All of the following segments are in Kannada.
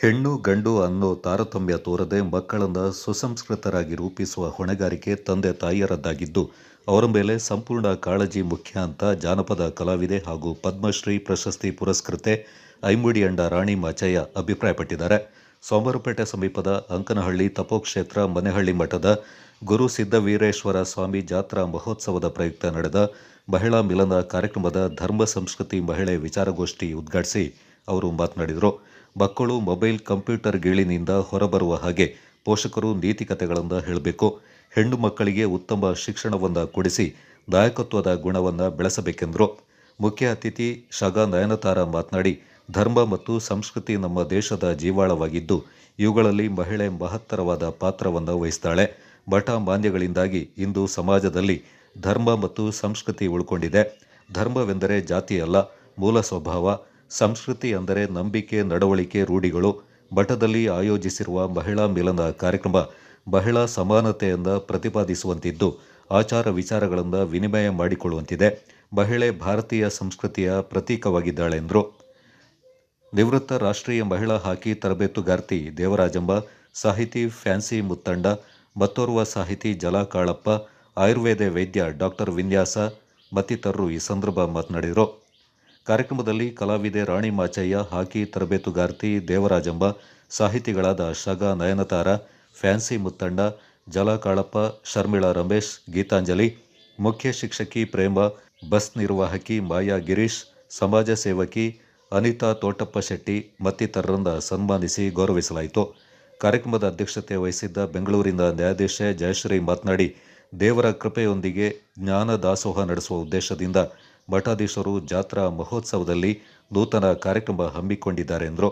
ಹೆಣ್ಣು ಗಂಡು ಅನ್ನೋ ತಾರತಮ್ಯ ತೋರದೆ ಮಕ್ಕಳನ್ನ ಸುಸಂಸ್ಕೃತರಾಗಿ ರೂಪಿಸುವ ಹೊಣೆಗಾರಿಕೆ ತಂದೆ ತಾಯಿಯರದ್ದಾಗಿದ್ದು, ಅವರ ಮೇಲೆ ಸಂಪೂರ್ಣ ಕಾಳಜಿ ಮುಖ್ಯ ಅಂತ ಜಾನಪದ ಕಲಾವಿದೆ ಹಾಗೂ ಪದ್ಮಶ್ರೀ ಪ್ರಶಸ್ತಿ ಪುರಸ್ಕೃತೆ ಐಮುಡಿಯಂಡ ರಾಣಿ ಮಾಚಯ್ಯ ಅಭಿಪ್ರಾಯಪಟ್ಟಿದ್ದಾರೆ. ಸೋಮವಾರಪೇಟೆ ಸಮೀಪದ ಅಂಕನಹಳ್ಳಿ ತಪೋಕ್ಷೇತ್ರ ಮನೆಹಳ್ಳಿ ಮಠದ ಗುರು ಸಿದ್ದವೀರೇಶ್ವರ ಸ್ವಾಮಿ ಜಾತ್ರಾ ಮಹೋತ್ಸವದ ಪ್ರಯುಕ್ತ ನಡೆದ ಮಹಿಳಾ ಮಿಲನ ಕಾರ್ಯಕ್ರಮದ ಧರ್ಮ ಸಂಸ್ಕೃತಿ ಮಹಿಳೆ ವಿಚಾರಗೋಷ್ಠಿ ಉದ್ಘಾಟಿಸಿ ಅವರು ಮಾತನಾಡಿದರು. ಮಕ್ಕಳು ಮೊಬೈಲ್ ಕಂಪ್ಯೂಟರ್ ಗೀಳಿನಿಂದ ಹೊರಬರುವ ಹಾಗೆ ಪೋಷಕರು ನೀತಿಕತೆಗಳನ್ನು ಹೇಳಬೇಕು. ಹೆಣ್ಣು ಮಕ್ಕಳಿಗೆ ಉತ್ತಮ ಶಿಕ್ಷಣವನ್ನು ಕೊಡಿಸಿ ನಾಯಕತ್ವದ ಗುಣವನ್ನು ಬೆಳೆಸಬೇಕೆಂದರು. ಮುಖ್ಯ ಅತಿಥಿ ಶಗಾ ನಯನತಾರ ಮಾತನಾಡಿ, ಧರ್ಮ ಮತ್ತು ಸಂಸ್ಕೃತಿ ನಮ್ಮ ದೇಶದ ಜೀವಾಳವಾಗಿದ್ದು, ಇವುಗಳಲ್ಲಿ ಮಹಿಳೆ ಮಹತ್ತರವಾದ ಪಾತ್ರವನ್ನು ವಹಿಸ್ತಾಳೆ. ಮಠ ಮಾನ್ಯಗಳಿಂದಾಗಿ ಇಂದು ಸಮಾಜದಲ್ಲಿ ಧರ್ಮ ಮತ್ತು ಸಂಸ್ಕೃತಿ ಉಳ್ಕೊಂಡಿದೆ. ಧರ್ಮವೆಂದರೆ ಜಾತಿಯಲ್ಲ, ಮೂಲ ಸ್ವಭಾವ. ಸಂಸ್ಕೃತಿ ಅಂದರೆ ನಂಬಿಕೆ, ನಡವಳಿಕೆ, ರೂಢಿಗಳು ಮಠದಲ್ಲಿ ಆಯೋಜಿಸಿರುವ ಮಹಿಳಾ ಮಿಲನ ಕಾರ್ಯಕ್ರಮ ಮಹಿಳಾ ಸಮಾನತೆಯಿಂದ ಪ್ರತಿಪಾದಿಸುವಂತಿದ್ದು, ಆಚಾರ ವಿಚಾರಗಳಿಂದ ವಿನಿಮಯ ಮಾಡಿಕೊಳ್ಳುವಂತಿದೆ. ಮಹಿಳೆ ಭಾರತೀಯ ಸಂಸ್ಕೃತಿಯ ಪ್ರತೀಕವಾಗಿದ್ದಾಳೆ ಎಂದರು ನಿವೃತ್ತ ರಾಷ್ಟ್ರೀಯ ಮಹಿಳಾ ಹಾಕಿ ತರಬೇತುಗಾರ್ತಿ ದೇವರಾಜಂಬ, ಸಾಹಿತಿ ಫ್ಯಾನ್ಸಿ ಮುತ್ತಂಡ, ಮತ್ತೋರ್ವ ಸಾಹಿತಿ ಜಲಾ ಕಾಳಪ್ಪ ಆಯುರ್ವೇದ ವೈದ್ಯ ಡಾಕ್ಟರ್ ವಿನ್ಯಾಸ, ಮತ್ತಿತರರು ಈ ಸಂದರ್ಭ ಮಾತನಾಡಿದರು. ಕಾರ್ಯಕ್ರಮದಲ್ಲಿ ಕಲಾವಿದೆ ರಾಣಿ ಮಾಚಯ್ಯ, ಹಾಕಿ ತರಬೇತುಗಾರ್ತಿ ದೇವರಾಜಂಬ, ಸಾಹಿತಿಗಳಾದ ಶಗ ನಯನತಾರ, ಫ್ಯಾನ್ಸಿ ಮುತ್ತಣ್ಣ, ಜಲಕಾಳಪ್ಪ, ಶರ್ಮಿಳಾ ರಮೇಶ್, ಗೀತಾಂಜಲಿ, ಮುಖ್ಯ ಶಿಕ್ಷಕಿ ಪ್ರೇಮ, ಬಸ್ ನಿರ್ವಾಹಕಿ ಮಾಯಾ ಗಿರೀಶ್, ಸಮಾಜ ಸೇವಕಿ ಅನಿತಾ ತೋಟಪ್ಪ ಶೆಟ್ಟಿ ಮತ್ತಿತರರಿಂದ ಸನ್ಮಾನಿಸಿ ಗೌರವಿಸಲಾಯಿತು. ಕಾರ್ಯಕ್ರಮದ ಅಧ್ಯಕ್ಷತೆ ವಹಿಸಿದ್ದ ಬೆಂಗಳೂರಿನ ನ್ಯಾಯಾಧೀಶೆ ಜಯಶ್ರೀ ಮಾತನಾಡಿ, ದೇವರ ಕೃಪೆಯೊಂದಿಗೆ ಜ್ಞಾನ ದಾಸೋಹ ನಡೆಸುವ ಉದ್ದೇಶದಿಂದ ಮಠಾಧೀಶರು ಜಾತ್ರಾ ಮಹೋತ್ಸವದಲ್ಲಿ ನೂತನ ಕಾರ್ಯಕ್ರಮ ಹಮ್ಮಿಕೊಂಡಿದ್ದಾರೆ ಎಂದರು.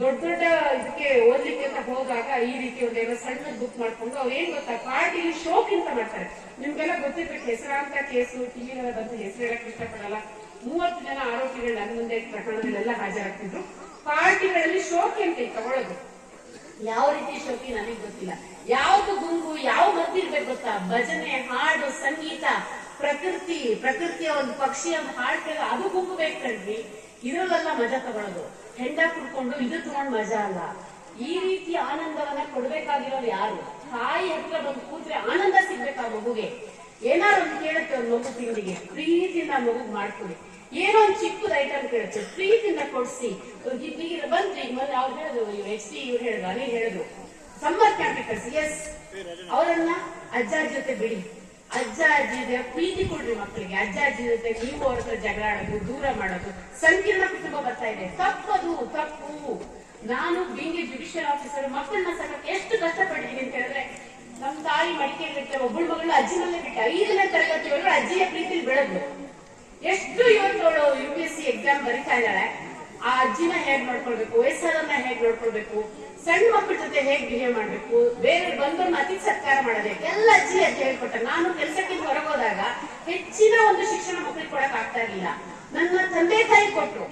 ದೊಡ್ಡ ದೊಡ್ಡ ಇದಕ್ಕೆ ಓದ್ಲಿಕ್ಕೆ ಅಂತ ಹೋದಾಗ ಈ ರೀತಿ ಒಂದು ಏನೋ ಸಣ್ಣ ಬುಕ್ ಮಾಡ್ಕೊಂಡು ಅವ್ರು ಏನ್ ಗೊತ್ತಾ? ಪಾರ್ಟಿ ಶೋಕ್ ಅಂತ ಮಾಡ್ತಾರೆ. ನಿಮ್ಗೆಲ್ಲ ಗೊತ್ತಿರ್ಬೇಕು ಹೆಸರಾಂತ ಕೇಸು ಟಿವಿ ಬಂದು ಹೆಸರು ಹೇಳಕ್ ಇಷ್ಟಪಡಲ್ಲ. ಮೂವತ್ತು ಜನ ಆರೋಪಿಗಳು ನನ್ನ ಮುಂದೆ ಪ್ರಕರಣಗಳೆಲ್ಲ ಹಾಜರಾಗ್ತಿದ್ರು. ಪಾರ್ಟಿಗಳಲ್ಲಿ ಶೋಕಿ ಅಂತ ತಗೊಳ್ಳೋದು? ಯಾವ ರೀತಿ ಶೋಕಿ ನನಗೆ ಗೊತ್ತಿಲ್ಲ. ಯಾವ್ದು ಗುಂಗು, ಯಾವ ಮದ್ದಿರ್ಬೇಕು ಗೊತ್ತಾ? ಭಜನೆ, ಹಾಡು, ಸಂಗೀತ. ಪ್ರಕೃತಿ, ಪ್ರಕೃತಿಯ ಒಂದು ಪಕ್ಷಿಯ ಹಾಡು ಕೇಳ ಅದು ಗುಂಪು ಬೇಕು ಕಣ್ರಿ. ಇದ್ರಲ್ಲೆಲ್ಲ ಮಜಾ ತಗೊಳ್ಳೋದು ಹೆಂಡ ಕುಡ್ಕೊಂಡು ಇದು ತಗೊಂಡ್ ಮಜಾ ಅಲ್ಲ. ಈ ರೀತಿ ಆನಂದವನ್ನ ಕೊಡ್ಬೇಕಾಗಿರೋರು ಯಾರು? ತಾಯಿ ಹತ್ರ ಬಂದು ಕೂತ್ರೆ ಆನಂದ ಸಿಗ್ಬೇಕಾ ಮಗುಗೆ? ಏನಾರು ಒಂದು ಕೇಳುತ್ತೆ ಒಂದು ಮಗು ತಿಂಡಿಗೆ. ಪ್ರೀತಿಯಿಂದ ಆ ಮಗುಗ್ ಮಾಡ್ಕೊಡಿ. ಏನೋ ಒಂದು ಚಿಕ್ಕದ ಐಟಮ್ ಕೇಳುತ್ತೆ. ಪ್ರೀತಿಯಿಂದ ಕೊಡ್ಸಿ. ಬಂದ್ರಿ. ಮೊನ್ನೆ ಅವ್ರು ಹೇಳಿದ್ರು ಎಚ್ ಡಿ ಇವ್ರು ಹೇಳಿದ್ರು ಅನಿಲ್ ಹೇಳಿದ್ರು. ಸಮ್ಮರ್ ಕ್ಯಾಂಪ್ ಎಸ್ ಅವರನ್ನ ಅಜ್ಜಾರ್ ಅಜ್ಜಿ ಜೊತೆ ಬಿಡಿ. ಅಜ್ಜ ಅಜ್ಜಿ ಇದೆ ಪ್ರೀತಿ ಕೊಡ್ರಿ ಮಕ್ಕಳಿಗೆ. ಅಜ್ಜ ಅಜ್ಜಿ ಜೊತೆ ನೀವು ಅವ್ರ ಹತ್ರ ಜಗಳ ಆಡೋದು, ದೂರ ಮಾಡೋದು, ಸಂಕೀರ್ಣ ಕುಟುಂಬ ಬರ್ತಾ ಇದೆ. ತಪ್ಪದು, ತಪ್ಪು. ನಾನು ಬಿಂಗಿ ಜುಡಿಷಿಯಲ್ ಆಫೀಸರ್ ಮಕ್ಕಳನ್ನ ಸಾಕಕ್ಕೆ ಎಷ್ಟು ಕಷ್ಟಪಟ್ಟಿದ್ದೀನಿ ಅಂತ ಹೇಳಿದ್ರೆ, ನಮ್ ತಾಯಿ ಮಡಿಕೆಯಲ್ಲಿಟ್ಟೆ ಒಬ್ಬಳು ಮಗಳು ಅಜ್ಜಿನಲ್ಲೇ ಬಿಟ್ಟು. ಐದನೇ ತರಗತಿವರೆಗೂ ಅಜ್ಜಿಯ ಪ್ರೀತಿಲಿ ಬೆಳೆದ್ರು ಎಷ್ಟು ಇವತ್ತು U P S C exam ಬರಿತಾ ಇದ್ದಾಳೆ, ಆ ಅಜ್ಜಿನ ಹೇಗ್ ನೋಡ್ಕೊಳ್ಬೇಕು ವಯಸ್ಸಾದನ್ನ ಹೇಗ್ ನೋಡ್ಕೊಳ್ಬೇಕು? ಸಣ್ಣ ಮಕ್ಕಳ ಜೊತೆ ಹೇಗೆ ಬಿಹೇವ್ ಮಾಡ್ಬೇಕು? ಬೇರೆ ಬಂದವ್ರನ್ನ ಅತಿ ಸತ್ಕಾರ ಮಾಡಬೇಕು. ಎಲ್ಲ ಅಜ್ಜಿ ಅಜ್ಜಿ ಹೇಳ್ಕೊಟ್ಟ ನಾನು ಕೆಲಸಕ್ಕೆ ಹೊರಗೋದಾಗ ಹೆಚ್ಚಿನ ಒಂದು ಶಿಕ್ಷಣ ಮಕ್ಕಳಿಗೆ ಕೊಡಕ್ ಆಗ್ತಾ ಇರ್ಲಿಲ್ಲ ನನ್ನ ತಂದೆ ತಾಯಿ ಕೊಟ್ಟರು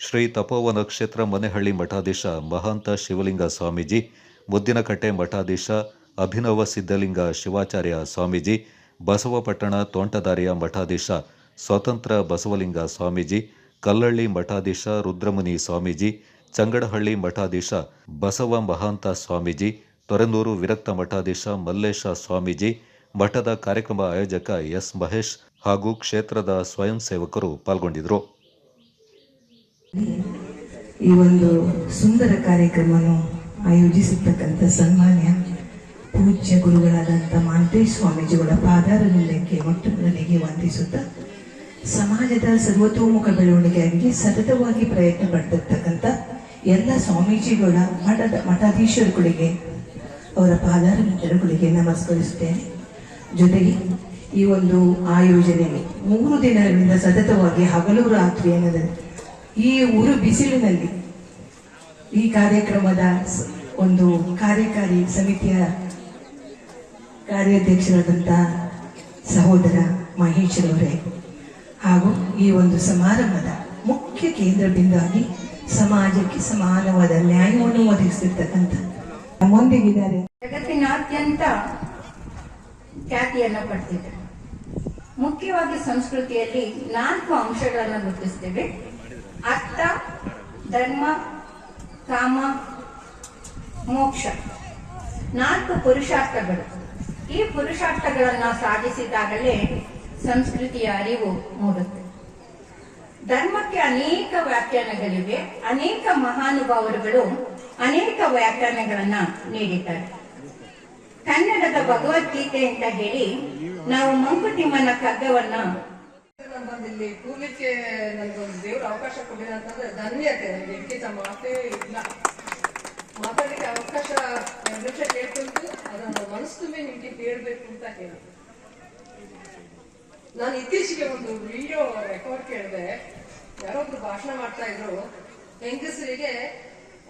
ಶ್ರೀ ತಪೋವನ ಕ್ಷೇತ್ರ ಮನೆಹಳ್ಳಿ ಮಠಾಧೀಶ ಮಹಾಂತ ಶಿವಲಿಂಗ ಸ್ವಾಮೀಜಿ, ಮುದ್ದಿನಕಟ್ಟೆ ಮಠಾಧೀಶ ಅಭಿನವ ಸಿದ್ಧಲಿಂಗ ಶಿವಾಚಾರ್ಯ ಸ್ವಾಮೀಜಿ ಬಸವಪಟ್ಟಣ ತೋಂಟದಾರಿಯ ಮಠಾಧೀಶ ಸ್ವತಂತ್ರ ಬಸವಲಿಂಗ ಸ್ವಾಮೀಜಿ, ಕಲ್ಲಳ್ಳಿ ಮಠಾಧೀಶ ರುದ್ರಮುನಿ ಸ್ವಾಮೀಜಿ ಚಂಗಡಹಳ್ಳಿ ಮಠಾಧೀಶ ಬಸವ ಮಹಾಂತ ಸ್ವಾಮೀಜಿ, ತೊರೆನೂರು ವಿರಕ್ತ ಮಠಾಧೀಶ ಮಲ್ಲೇಶ ಸ್ವಾಮೀಜಿ, ಮಠದ ಕಾರ್ಯಕ್ರಮ ಆಯೋಜಕ ಎಸ್ ಮಹೇಶ್ ಹಾಗೂ ಕ್ಷೇತ್ರದ ಸ್ವಯಂ ಸೇವಕರು ಪಾಲ್ಗೊಂಡಿದ್ದರು. ಈ ಒಂದು ಸುಂದರ ಕಾರ್ಯಕ್ರಮವನ್ನು ಆಯೋಜಿಸಿರ್ತಕ್ಕಂಥ ಸನ್ಮಾನ್ಯ ಪೂಜ್ಯ ಗುರುಗಳಾದಂಥ ಮಾಂತೇಶ್ ಸ್ವಾಮೀಜಿಗಳ ಪಾದಾರವಿಂದಕ್ಕೆ ಮೊಟ್ಟಮೊದಲಿಗೆ ವಂದಿಸುತ್ತಾ ಸಮಾಜದ ಸರ್ವತೋಮುಖ ಬೆಳವಣಿಗೆಯಾಗಿ ಸತತವಾಗಿ ಪ್ರಯತ್ನ ಪಡ್ತಿರ್ತಕ್ಕಂಥ ಎಲ್ಲ ಸ್ವಾಮೀಜಿಗಳ ಮಠದ ಮಠಾಧೀಶರುಗಳಿಗೆ, ಅವರ ಪಾದಾರವಿಂದರುಗಳಿಗೆ ನಮಸ್ಕರಿಸುತ್ತೇನೆ. ಜೊತೆಗೆ ಈ ಒಂದು ಆಯೋಜನೆಯಲ್ಲಿ ಮೂರು ದಿನಗಳಿಂದ ಸತತವಾಗಿ ಹಗಲು ರಾತ್ರಿ ಎನ್ನದ, ಈ ಊರು ಬಿಸಿಲಿನಲ್ಲಿ ಈ ಕಾರ್ಯಕ್ರಮದ ಒಂದು ಕಾರ್ಯಕಾರಿ ಸಮಿತಿಯ ಕಾರ್ಯಾಧ್ಯಕ್ಷರಾದಂಥ ಸಹೋದರ ಮಹೇಶ್ ಅವರೇ ಹಾಗೂ ಈ ಒಂದು ಸಮಾರಂಭದ ಮುಖ್ಯ ಕೇಂದ್ರ ಬಿಂದುವಾಗಿ ಸಮಾಜಕ್ಕೆ ಸಮಾನವಾದ ನ್ಯಾಯವನ್ನು ಒದಗಿಸಿರ್ತಕ್ಕಂಥ ನಮ್ಮೊಂದಿಗಿದ್ದಾರೆ ಜಗತ್ತಿನಾದ್ಯಂತ ಖ್ಯಾತಿಯನ್ನು ಪಡೆದಿದೆ ಮುಖ್ಯವಾಗಿ ಸಂಸ್ಕೃತಿಯಲ್ಲಿ ನಾಲ್ಕು ಅಂಶಗಳನ್ನು ಗುರುತಿಸ್ತೇವೆ. ಅರ್ಥ, ಧರ್ಮ, ಕಾಮ, ಮೋಕ್ಷ. ನಾಲ್ಕು ಪುರುಷಾರ್ಥಗಳು. ಈ ಪುರುಷಾರ್ಥಗಳನ್ನು ಸಾಧಿಸಿದಾಗಲೇ ಸಂಸ್ಕೃತಿಯ ಅರಿವು ಮೂಡುತ್ತೆ. ಧರ್ಮಕ್ಕೆ ಅನೇಕ ವ್ಯಾಖ್ಯಾನಗಳಿವೆ. ಅನೇಕ ಮಹಾನುಭಾವರುಗಳು ಅನೇಕ ವ್ಯಾಖ್ಯಾನಗಳನ್ನ ನೀಡಿದ್ದಾರೆ. ಕನ್ನಡದ ಭಗವದ್ಗೀತೆ ಅಂತ ಹೇಳಿ ನಾವು ಮಂಕುತಿಮ್ಮನ ಕಗ್ಗವನ್ನ ಇಲ್ಲಿ ಕೂಲಿಕ್ಕೆ ಒಂದು ದೇವ್ರ ಅವಕಾಶ ಕೊಟ್ಟಿದೆ ಧನ್ಯತೆ ನನಗೆ ಇದಕ್ಕಿಂತ ಮಾತೇ ಇಲ್ಲ. ಮಾತಾಡಲಿಕ್ಕೆ ಅವಕಾಶ ಎರಡು ನಿಮಿಷ ಕೇಳ್ಕೊಂಡು ಅದನ್ನು ಮನಸ್ಸು ನಿಮ್ಗೆ ಕೇಳಬೇಕು ಅಂತ ಹೇಳಿ. ನಾನು ಇತ್ತೀಚೆಗೆ ಒಂದು ವಿಡಿಯೋ ರೆಕಾರ್ಡ್ ಕೇಳಿದೆ. ಯಾರೊಬ್ರು ಭಾಷಣ ಮಾಡ್ತಾ ಇದ್ರು. ಹೆಂಗಸರಿಗೆ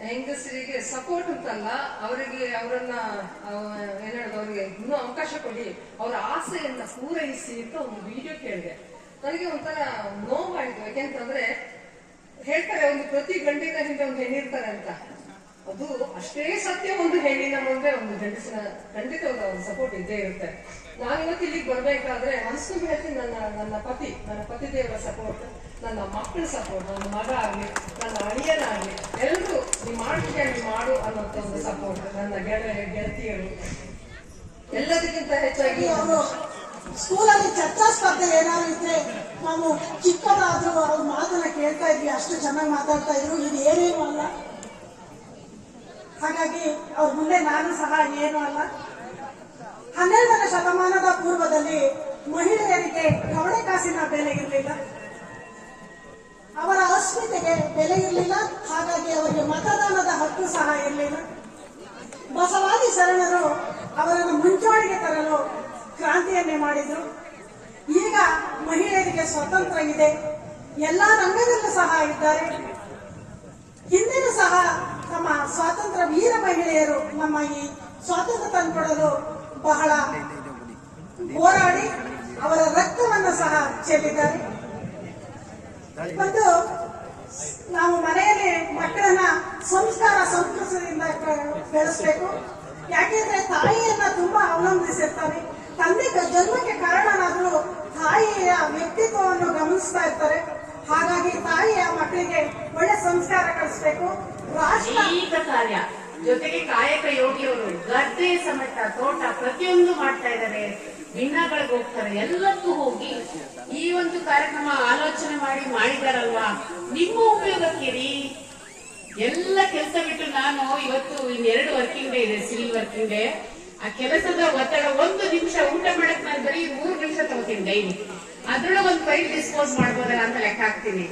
ಹೆಂಗಸರಿಗೆ ಸಪೋರ್ಟ್ ಅಂತಲ್ಲ ಅವರಿಗೆ ಅವರನ್ನ ಏನ್ ಹೇಳೋದು, ಅವರಿಗೆ ಇನ್ನೂ ಅವಕಾಶ ಕೊಡಿ, ಅವರ ಆಸೆಯನ್ನ ಪೂರೈಸಿ ಅಂತ ಒಂದು ವಿಡಿಯೋ ಕೇಳಿದೆ. ನನಗೆ ಒಂಥರ ನೋವಾಯ್ತು. ಯಾಕೆಂತಂದ್ರೆ ಹೇಳ್ತಾರೆ, ಒಂದು ಪ್ರತಿ ಗಂಡಿನ ಹಿಂದೆ ಒಂದು ಹೆಣ್ಣಿರ್ತಾರೆ ಅಂತ. ಅದು ಅಷ್ಟೇ ಸತ್ಯ ಒಂದು ಹೆಣ್ಣಿನ ಮುಂದೆ ಒಂದು ಗಂಡಸಿನ ಖಂಡಿತ ಒಂದು ಸಪೋರ್ಟ್ ಇದ್ದೇ ಇರುತ್ತೆ. ನಾನು ಇವತ್ತು ಇಲ್ಲಿಗೆ ಬರ್ಬೇಕಾದ್ರೆ ಮನಸ್ಸು ಹೇಳ್ತೀನಿ ನನ್ನ ನನ್ನ ಪತಿ ನನ್ನ ಪತಿ ದೇವರ ಸಪೋರ್ಟ್ ನನ್ನ ಮಕ್ಕಳ ಸಪೋರ್ಟ್ ನನ್ನ ಮಗ ಆಗ್ಲಿ, ನನ್ನ ಅಳಿಯನಾಗ್ಲಿ ಎಲ್ಲರೂ ನೀವು ಮಾಡ್ತೀಯ ನೀವು ಮಾಡು ಅನ್ನೋಂಥ ಒಂದು ಸಪೋರ್ಟ್ ನನ್ನ ಗೆಳೆಯ, ಗೆಳತಿಯರು. ಎಲ್ಲದಕ್ಕಿಂತ ಹೆಚ್ಚಾಗಿ ಅವರು ಸ್ಕೂಲಲ್ಲಿ ಚರ್ಚಾ ಸ್ಪರ್ಧೆ ಏನಾದ್ರು ಇದ್ರೆ ನಾವು ಚಿಕ್ಕದಾದ್ರೂ ಅವ್ರ ಮಾತನ್ನ ಕೇಳ್ತಾ ಇದ್ವಿ, ಅಷ್ಟು ಚೆನ್ನಾಗಿ ಮಾತಾಡ್ತಾ ಇದ್ರು, ಇದು ಏನೇನು ಅಲ್ಲ. ಹಾಗಾಗಿ ಅವ್ರ ಮುಂದೆ ನಾನು ಸಹ ಏನು ಅಲ್ಲ. ಹನ್ನೆರಡನೇ ಶತಮಾನದ ಪೂರ್ವದಲ್ಲಿ ಮಹಿಳೆಯರಿಗೆ ಕವಡೆ ಕಾಸಿನ ಬೆಲೆ ಇರಲಿಲ್ಲ. ಅವರ ಅಸ್ಮಿತೆಗೆ ಬೆಲೆ ಇರಲಿಲ್ಲ. ಹಾಗಾಗಿ ಅವರಿಗೆ ಮತದಾನದ ಹಕ್ಕು ಸಹ ಇರಲಿಲ್ಲ. ಬಸವಾದಿ ಶರಣರು ಅವರನ್ನು ಮುಂಚೂಣಿಗೆ ತರಲು ಕ್ರಾಂತಿಯನ್ನೇ ಮಾಡಿದ್ರು. ಈಗ ಮಹಿಳೆಯರಿಗೆ ಸ್ವತಂತ್ರ ಇದೆ. ಎಲ್ಲಾ ರಂಗದಲ್ಲೂ ಸಹ ಇದ್ದಾರೆ. ಹಿಂದಿನೂ ಸಹ ನಮ್ಮ ಸ್ವಾತಂತ್ರ್ಯ ವೀರ ಮಹಿಳೆಯರು ನಮ್ಮ ಈ ಸ್ವಾತಂತ್ರ್ಯ ತಂದುಕೊಡಲು ಬಹಳ ಹೋರಾಡಿ ಅವರ ರಕ್ತವನ್ನು ಸಹ ಚೆಲ್ಲಿದ್ದಾರೆ. ಮತ್ತು ನಾವು ಮನೆಯಲ್ಲಿ ಮಕ್ಕಳನ್ನ ಸಂಸ್ಕಾರ ಸಂಸ್ಕೃತದಿಂದ ಬೆಳೆಸಬೇಕು. ಯಾಕೆಂದ್ರೆ ತಾಯಿಯನ್ನ ತುಂಬಾ ಅವಲಂಬಿಸಿರ್ತಾರೆ. ತಂದೆ ಜನ್ಮಕ್ಕೆ ಕಾರಣನಾದ್ರೂ ತಾಯಿಯ ವ್ಯಕ್ತಿತ್ವವನ್ನು ಗಮನಿಸ್ತಾ ಇರ್ತಾರೆ. ಹಾಗಾಗಿ ತಾಯಿಯ ಮಕ್ಕಳಿಗೆ ಒಳ್ಳೆ ಸಂಸ್ಕಾರ ಕಲಿಸ್ಬೇಕು ರಾಷ್ಟ್ರ ಕಾರ್ಯ ಜೊತೆಗೆ ಕಾಯಕ ಯೋಗಿಯವರು ಗದ್ದೆ ಸಮೇತ ತೋಟ ಪ್ರತಿಯೊಂದು ಮಾಡ್ತಾ ಇದ್ದಾರೆ. ಭಿನ್ನಗಳಿಗೆ ಹೋಗ್ತಾರೆ. ಎಲ್ಲಕ್ಕೂ ಹೋಗಿ ಈ ಒಂದು ಕಾರ್ಯಕ್ರಮ ಆಲೋಚನೆ ಮಾಡಿ ಮಾಡಿದಾರಲ್ವಾ? ನಿಮ್ಮ ಉಪಯೋಗಕ್ಕಿರಿ? ಎಲ್ಲ ಕೆಲಸ ಬಿಟ್ಟು ನಾನು ಇವತ್ತು ಇನ್ನೆರಡು ವರ್ಕಿಂಗ್ ಡೇ ಇದೆ ಸಿವಿಲ್ ವರ್ಕಿಂಗ್ ಡೇ ಆ ಕೆಲಸದ ಒತ್ತಡ ಒಂದು ನಿಮಿಷ ಊಟ ಮಾಡಕ್ ನಾನು ಬರೀ ಮೂರ್ ನಿಮಿಷ ತಗೋತೀನಿ ಡೈಲಿ ಅದ್ರೊಳಗೆ ಒಂದು ಫೈಲ್ ಡಿಸ್ಪೋಸ್ ಮಾಡ್ಬೋದಲ್ಲ ಅಂತ ಲೆಕ್ಕ ಹಾಕ್ತೀನಿ.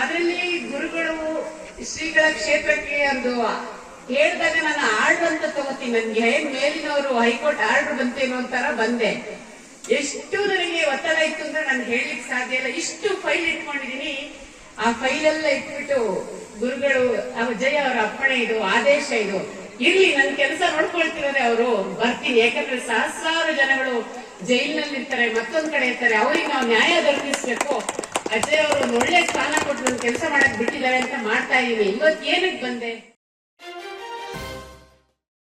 ಅದರಲ್ಲಿ ಗುರುಗಳು ಶ್ರೀಗಳ ಕ್ಷೇತ್ರಕ್ಕೆ ಒಂದು ಹೇಳಿದಾಗ ನಾನು ಆರ್ಡರ್ ಅಂತ ತಗೋತೀನಿ. ನನ್ಗೆ ಮೇಲಿನವರು ಹೈಕೋರ್ಟ್ ಆರ್ಡರ್ ಬಂತೇನೋ ಅಂತಾರ ಬಂದೆ. ಎಷ್ಟು ನನಗೆ ಒತ್ತಡ ಇತ್ತು ಅಂದ್ರೆ ನಾನು ಹೇಳಲಿಕ್ಕೆ ಸಾಧ್ಯ ಇಲ್ಲ. ಇಷ್ಟು ಫೈಲ್ ಇಟ್ಕೊಂಡಿದೀನಿ. ಆ ಫೈಲ್ ಎಲ್ಲ ಇಟ್ಬಿಟ್ಟು ಗುರುಗಳು ಜಯ ಅವರ ಅಪ್ಪಣೆ ಇದು, ಆದೇಶ ಇದು. ಇರ್ಲಿ ನನ್ ಕೆಲಸ ನೋಡ್ಕೊಳ್ತಿರೋದೆ ಅವರು. ಬರ್ತೀನಿ. ಯಾಕಂದ್ರೆ ಸಹಸ್ರಾರು ಜನಗಳು ಜೈಲಿನಲ್ಲಿ ಇರ್ತಾರೆ ಮತ್ತೊಂದ್ ಕಡೆ ಇರ್ತಾರೆ. ಅವ್ರಿಗೆ ನಾವು ನ್ಯಾಯ ದೊರಕಿಸ್ಬೇಕು. ಅಜಯ್ ಅವರು ಒಳ್ಳೆ ಸ್ಥಾನ ಕೊಟ್ಟು ಕೆಲಸ ಮಾಡಕ್ ಬಿಟ್ಟಿದ್ದಾರೆ ಅಂತ ಮಾಡ್ತಾ ಇದೀನಿ. ಇವತ್ತು ಏನಕ್ಕೆ ಬಂದೆ?